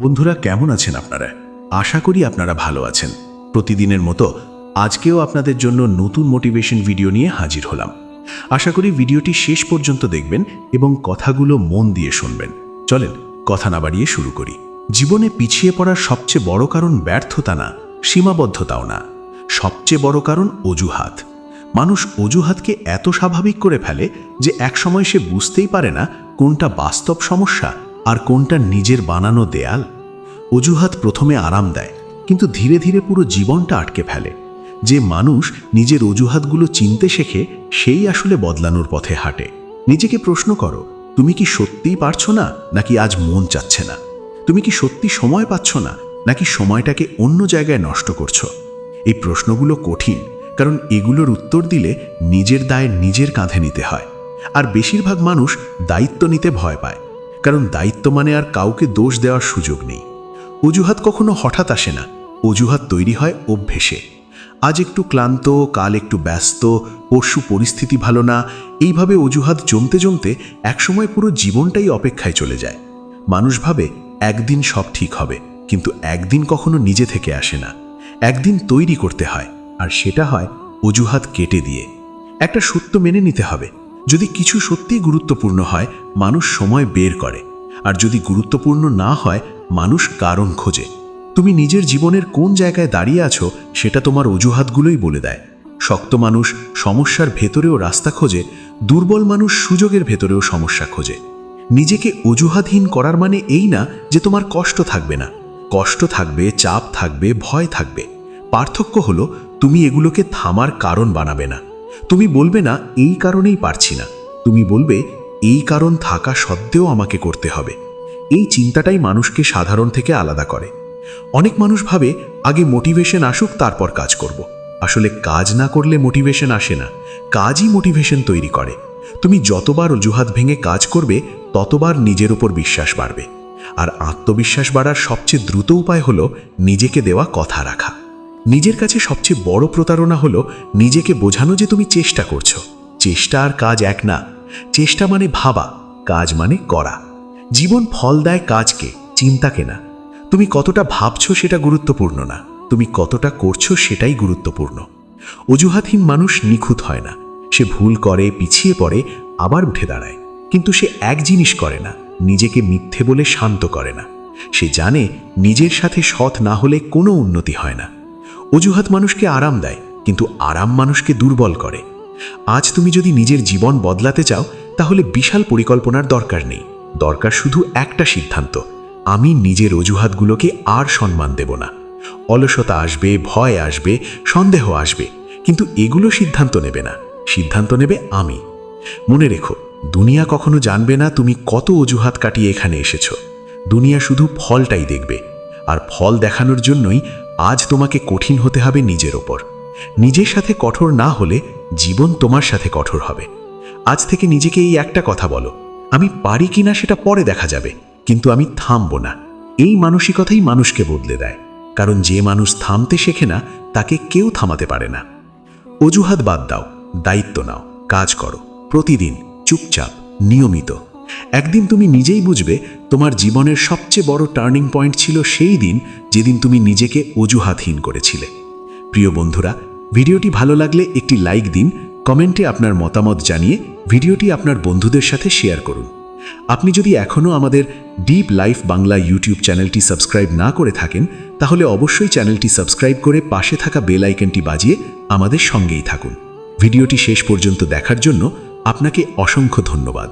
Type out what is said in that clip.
বন্ধুরা, কেমন আছেন আপনারা? আশা করি আপনারা ভালো আছেন। প্রতিদিনের মতো আজকেও আপনাদের জন্য নতুন মোটিভেশন ভিডিও নিয়ে হাজির হলাম। আশা করি ভিডিওটি শেষ পর্যন্ত দেখবেন এবং কথাগুলো মন দিয়ে শুনবেন। চলেন, কথা না বাড়িয়ে শুরু করি। জীবনে পিছিয়ে পড়ার সবচেয়ে বড় কারণ ব্যর্থতা না, সীমাবদ্ধতাও না। সবচেয়ে বড় কারণ অজুহাত। মানুষ অজুহাতকে এত স্বাভাবিক করে ফেলে যে একসময় সে বুঝতেই পারে না কোনটা বাস্তব সমস্যা আর কোনটা নিজের বানানো দেয়াল, অজুহাত প্রথমে আরাম দেয়, কিন্তু ধীরে ধীরে পুরো জীবনটা আটকে ফেলে। যে মানুষ নিজের অজুহাতগুলো চিনতে শেখে, সেই আসলে বদলানোর পথে হাঁটে। নিজেকে প্রশ্ন করো, তুমি কি সত্যিই পারছ না, নাকি আজ মন চাচ্ছে না? তুমি কি সত্যি সময় পাচ্ছ না, নাকি সময়টাকে অন্য জায়গায় নষ্ট করছ? এই প্রশ্নগুলো কঠিন, কারণ এগুলোর উত্তর দিলে নিজের দায় নিজের কাঁধে নিতে হয়। আর বেশিরভাগ মানুষ দায়িত্ব নিতে ভয় পায়। কারণ দায়িত্ব মানে আর কাউকে দোষ দেওয়ার সুযোগ নেই। অজুহাত কখনো হঠাৎ আসে না। অজুহাত তৈরি হয় অভ্যেসে। আজ একটু ক্লান্ত, কাল একটু ব্যস্ত, পরশু পরিস্থিতি ভালো না, এইভাবে অজুহাত জমতে জমতে একসময় পুরো জীবনটাই অপেক্ষায় চলে যায়। মানুষ ভাবে, একদিন সব ঠিক হবে, কিন্তু একদিন কখনো নিজে থেকে আসে না। একদিন তৈরি করতে হয়, আর সেটা হয় অজুহাত কেটে দিয়ে। একটা সত্য মেনে নিতে হবে যদি কিছু সত্যিই গুরুত্বপূর্ণ হয়, মানুষ সময় বের করে। আর যদি গুরুত্বপূর্ণ না হয়, মানুষ কারণ খোঁজে। তুমি নিজের জীবনের কোন জায়গায় দাঁড়িয়ে আছো, সেটা তোমার অজুহাতগুলোই বলে দেয়। শক্ত মানুষ সমস্যার ভেতরেও রাস্তা খোঁজে, দুর্বল মানুষ সুযোগের ভেতরেও সমস্যা খোঁজে। নিজেকে অজুহাতহীন করার মানে এই না যে তোমার কষ্ট থাকবে না। কষ্ট থাকবে, চাপ থাকবে, ভয় থাকবে। পার্থক্য হলো, তুমি এগুলোকে থামার কারণ বানাবে না। তুমি বলবে না, এই কারণেই পারছি না। তুমি বলবে, এই কারণ থাকা সত্ত্বেও আমাকে করতে হবে। এই চিন্তাটাই মানুষকে সাধারণ থেকে আলাদা করে। অনেক মানুষ ভাবে, আগে মোটিভেশন আসুক, তারপর কাজ করব। আসলে কাজ না করলে মোটিভেশন আসে না। কাজই মোটিভেশন তৈরি করে। তুমি যতবার অজুহাত ভেঙে কাজ করবে, ততবার নিজের উপর বিশ্বাস বাড়বে। আর আত্মবিশ্বাস বাড়ার সবচেয়ে দ্রুত উপায় হলো নিজেকে দেওয়া কথা রাখা। নিজের কাছে সবচেয়ে বড় প্রতারণা হলো নিজেকে বোঝানো যে তুমি চেষ্টা করছ। চেষ্টা আর কাজ এক না। চেষ্টা মানে ভাবা, কাজ মানে করা। জীবন ফল দেয় কাজকে, চিন্তাকে না। তুমি কতটা ভাবছ সেটা গুরুত্বপূর্ণ না। তুমি কতটা করছ সেটাই গুরুত্বপূর্ণ। অজুহাতহীন মানুষ নিখুঁত হয় না। সে ভুল করে, পিছিয়ে পড়ে, আবার উঠে দাঁড়ায়। কিন্তু সে এক জিনিস করে না, নিজেকে মিথ্যে বলে শান্ত করে না। সে জানে নিজের সাথে সৎ না হলে কোনো উন্নতি হয় না। অজুহাত মানুষকে আরাম দেয়, কিন্তু আরাম মানুষকে দুর্বল করে। আজ তুমি যদি নিজের জীবন বদলাতে চাও, তাহলে বিশাল পরিকল্পনার দরকার নেই। দরকার শুধু একটা সিদ্ধান্ত, আমি নিজের অজুহাতগুলোকে আর সম্মান দেব না। অলসতা আসবে, ভয় আসবে, সন্দেহ আসবে, কিন্তু এগুলো সিদ্ধান্ত নেবে না। সিদ্ধান্ত নেবে আমি। মনে রেখো, দুনিয়া কখনো জানবে না তুমি কত অজুহাত কাটিয়ে এখানে এসেছ। দুনিয়া শুধু ফলটাই দেখবে, আর ফল দেখানোর জন্যই আজ তোমাকে কঠিন হতে হবে নিজের ওপর। নিজের সাথে কঠোর না হলে জীবন তোমার সাথে কঠোর হবে। আজ থেকে নিজেকে এই একটা কথা বলো। আমি পারি কিনা সেটা পরে দেখা যাবে, কিন্তু আমি থামব না। এই মানসিকতাই মানুষকে বদলে দেয়। কারণ যে মানুষ থামতে শেখে না, তাকে কেউ থামাতে পারে না। অজুহাত বাদ দাও, দায়িত্ব নাও, কাজ করো, প্রতিদিন চুপচাপ, নিয়মিত। একদিন তুমি নিজেই বুঝবে তোমার জীবনের সবচেয়ে বড় টার্নিং পয়েন্ট ছিল সেই দিন যেদিন তুমি নিজেকে অজুহাতহীন করেছিলে। প্রিয় বন্ধুরা, ভিডিওটি ভালো লাগলে একটি লাইক দিন, কমেন্টে আপনার মতামত জানিয়ে ভিডিওটি আপনার বন্ধুদের সাথে শেয়ার করুন। আপনি যদি এখনও আমাদের ডিপ লাইফ বাংলা ইউটিউব চ্যানেলটি সাবস্ক্রাইব না করে থাকেন, তাহলে অবশ্যই চ্যানেলটি সাবস্ক্রাইব করে পাশে থাকা বেল আইকনটি বাজিয়ে আমাদের সঙ্গেই থাকুন। ভিডিওটি শেষ পর্যন্ত দেখার জন্য আপনাকে অসংখ্য ধন্যবাদ।